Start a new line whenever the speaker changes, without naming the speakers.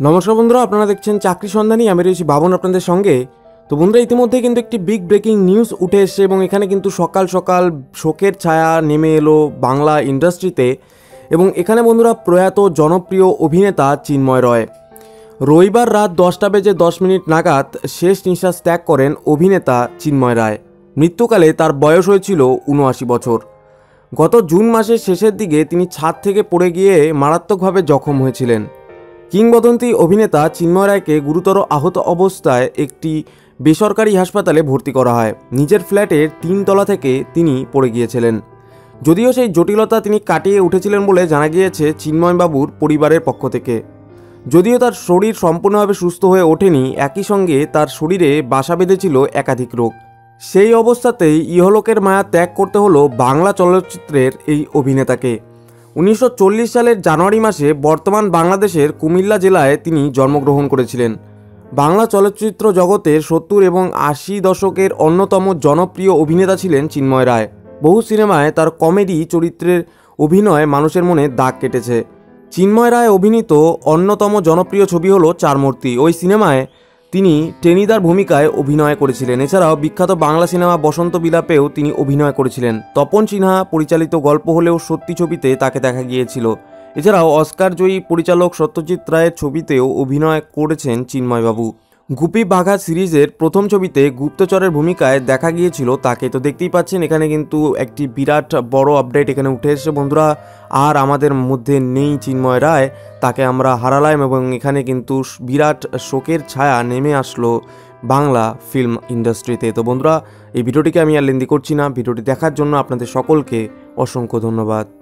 নমস্কার বন্ধুরা, আপনারা দেখছেন চাকরি সন্ধানী। আমি রয়েছি বাবন আপনাদের সঙ্গে। তো বন্ধুরা ইতিমধ্যে কিন্তু একটি বিগ ব্রেকিং নিউজ উঠে এসছে এবং এখানে কিন্তু সকাল সকাল শোকের ছায়া নেমে এলো বাংলা ইন্ডাস্ট্রিতে এবং এখানে বন্ধুরা, প্রয়াত জনপ্রিয় অভিনেতা চিন্ময় রয়। রবিবার রাত দশটা বেজে দশ মিনিট নাগাদ শেষ নিঃশ্বাস ত্যাগ করেন অভিনেতা চিন্ময় রায়। মৃত্যুকালে তার বয়স হয়েছিল উনআশি বছর। গত জুন মাসের শেষের দিকে তিনি ছাদ থেকে পড়ে গিয়ে মারাত্মকভাবে জখম হয়েছিলেন। কিংবদন্তি অভিনেতা চিন্ময় রায়কে গুরুতর আহত অবস্থায় একটি বেসরকারি হাসপাতালে ভর্তি করা হয়। নিজের ফ্ল্যাটের তিনতলা থেকে তিনি পড়ে গিয়েছিলেন। যদিও সেই জটিলতা তিনি কাটিয়ে উঠেছিলেন বলে জানা গিয়েছে চিন্ময়বাবুর পরিবারের পক্ষ থেকে। যদিও তার শরীর সম্পূর্ণভাবে সুস্থ হয়ে ওঠেনি, একই সঙ্গে তার শরীরে বাসা বেঁধেছিল একাধিক রোগ। সেই অবস্থাতেই ইহলোকের মায়া ত্যাগ করতে হলো বাংলা চলচ্চিত্রের এই অভিনেতাকে। উনিশশো চল্লিশ সালের জানুয়ারি মাসে বর্তমান বাংলাদেশের কুমিল্লা জেলায় তিনি জন্মগ্রহণ করেছিলেন। বাংলা চলচ্চিত্র জগতের সত্তর এবং আশি দশকের অন্যতম জনপ্রিয় অভিনেতা ছিলেন চিন্ময় রায়। বহু সিনেমায় তার কমেডি চরিত্রের অভিনয় মানুষের মনে দাগ কেটেছে। চিন্ময় রায় অভিনীত অন্যতম জনপ্রিয় ছবি হলো চারমূর্তি। ওই সিনেমায় তিনি টেনিদার ভূমিকায় অভিনয় করেছিলেন। এছাড়াও বিখ্যাত বাংলা সিনেমা বসন্ত বিলাপেও তিনি অভিনয় করেছিলেন। তপন সিনহা পরিচালিত গল্প হলেও সত্যি ছবিতে তাকে দেখা গিয়েছিল। এছাড়াও অস্কার জয়ী পরিচালক সত্যজিৎ রায়ের ছবিতেও অভিনয় করেছেন চিন্ময়বাবু। গুপি বাঘা সিরিজের প্রথম ছবিতে গুপ্তচরের ভূমিকায় দেখা গিয়েছিল তাকে। তো দেখতেই পাচ্ছেন, এখানে কিন্তু একটি বিরাট বড় আপডেট এখানে উঠে এসেছে। বন্ধুরা আর আমাদের মধ্যে নেই চিন্ময় রায়। তাকে আমরা হারালাম এবং এখানে কিন্তু বিরাট শোকের ছায়া নেমে আসলো বাংলা ফিল্ম ইন্ডাস্ট্রিতে। তো বন্ধুরা, এই ভিডিওটিকে আমি আর লেন্দি করছি না। ভিডিওটি দেখার জন্য আপনাদের সকলকে অসংখ্য ধন্যবাদ।